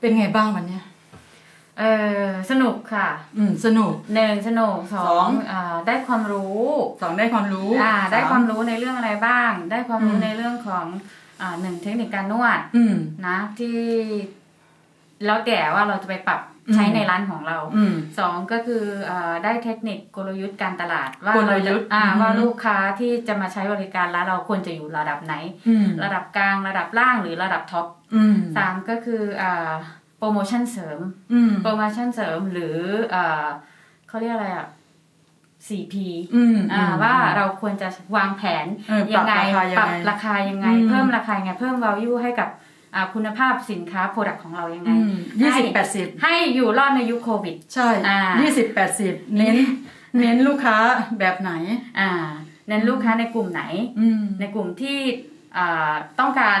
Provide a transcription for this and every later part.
เป็นไงบ้างวันเนี้ยเออสนุกค่ะอืม สนุก หนึ่งสนุกสอสองง อ่าได้ความรู้สองได้ความรู้อ่าได้สความรู้ในเรื่องอะไรบ้าง ได้ความรู้อืมในเรื่องของอ่าหนึ่งเทคนิคการนวด อืม นะที่แล้วแต่ว่าเราจะไปปรับอืม ใช้ในร้านของเราอืมสองก็คืออาได้เทคนิคกลยุทธ์การตลาดว่ากลเรายุจะทธ์อ่าอือฮึว่าลูกค้าที่จะมาใช้บริการร้านเราควรจะอยู่ระดับไหนอืมระดับกลางระดับล่างหรือระดับท็อปอืมสามก็คืออ่าโปรโมชั่นเสริมอืมโปรโมชั่นเสริมหรืออ่าเขาเรียกอะไรอะ 4P อืมอ่าว่าเราควรจะวางแผนเออปรับราคายังปรับไงราคายังไงอืมเพิ่มราคายังไง เพิ่ม value ให้กับอ่า คุณภาพสินค้า product ของเรายังไงอืมยี่สิบให้แปดสิบให้อยู่รอดในยุคโควิด ใช่อ่ายี่สิบแปดสิบเน้นเน้นลูกค้าแบบไหน อ่า เน้นลูกค้าในกลุ่มไหนอืมในกลุ่มที่อ่าต้องการ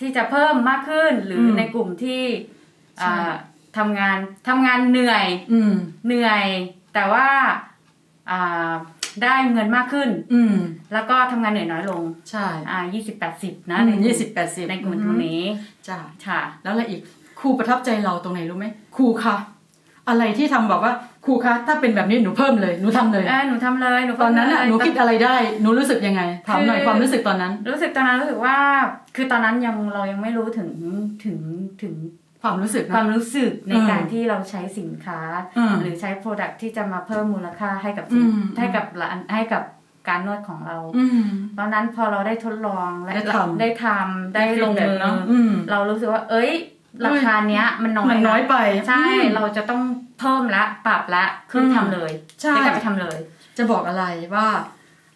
ที่จะเพิ่มมากขึ้นหรืออมในกลุ่มที่ใช่อ่าทำงานทำงานเหนื่อยอืมเหนื่อย แต่ว่าอ่า ได้เงินมากขึ้น อืม แล้วก็ทำงานเหนื่อยน้อยลง ใช่อ่ายี่สิบแปดสิบนะอืมในกลุ่มยี่สิบแปดสิบในกลุ่มตรงนี้จ้าค่ะ แล้วอะไรอีกครูประทับใจเราตรงไหนรู้ไหมครูคะอะไรที่ทำบอกว่าครูคะถ้าเป็นแบบนี้หนูเพิ่มเลยหนูทำเลยเออหนูทำเลยหนูตอนนั้นอะเลยหนูคิดอะไรได้หนูรู้สึกยังไงถามหน่อยคือความรู้สึกตอนนั้น รู้สึกตอนนั้นรู้สึกว่า คือตอนนั้นยังเรายังไม่รู้ถึงถึงถึง ความรู้สึกควานะมรู้สึกในอืมการที่เราใช้สินค้าอืมหรือใช้ Product ที่จะมาเพิ่มมูลค่าให้กับสินอืมให้กับร้านให้กับการนวดของเราอืมตอนนั้นพอเราได้ทดลองและได้ทำได้ทำได้ลงมือเนาะอืมเรารู้สึกว่า เอ้ย ราคาเนี้ยมันน้อยมันน้อยไป ใช่อืมเราจะต้องเพิ่มละปรับละคืออมทำเลยใช่ได้กลับไปทำเลย จะบอกอะไรว่า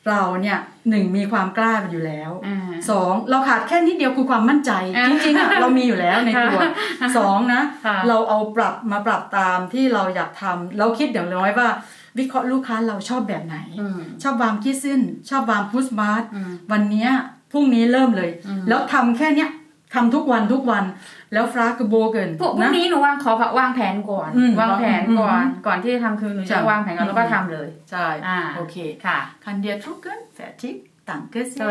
เราเนี่ยหนึ่งมีความกล้าอยู่แล้วอ่าสองเราขาดแค่นิดเดียวคือความมั่นใจอ่าจริงๆอะเรามีอยู่แล้วในตัวสองนะค่ะเราเอาปรับมาปรับตามที่เราอยากทำเราคิดอย่างน้อยว่า วิเคราะห์ลูกค้าเราชอบแบบไหนอืมชอบวางคิดซึ่นชอบวางพุชมาร์ทอืมวันเนี้ยพรุ่งนี้เริ่มเลยอืมแล้วทำแค่เนี้ย ทำทุกวันทุกวันแล้วฟรากโบเกินพวกพวกนะนี้หนูวางขอวางแผนก่อนอืมวางแผนก่อนอืมก่อนที่จะทำคือหนูใช่จะวางแผนก่อนแล้วก็อืมทำเลย ใช่อ่าโอเคค่ะคันเดียทรุกเกินแฟร์ทิกต่างเกิน So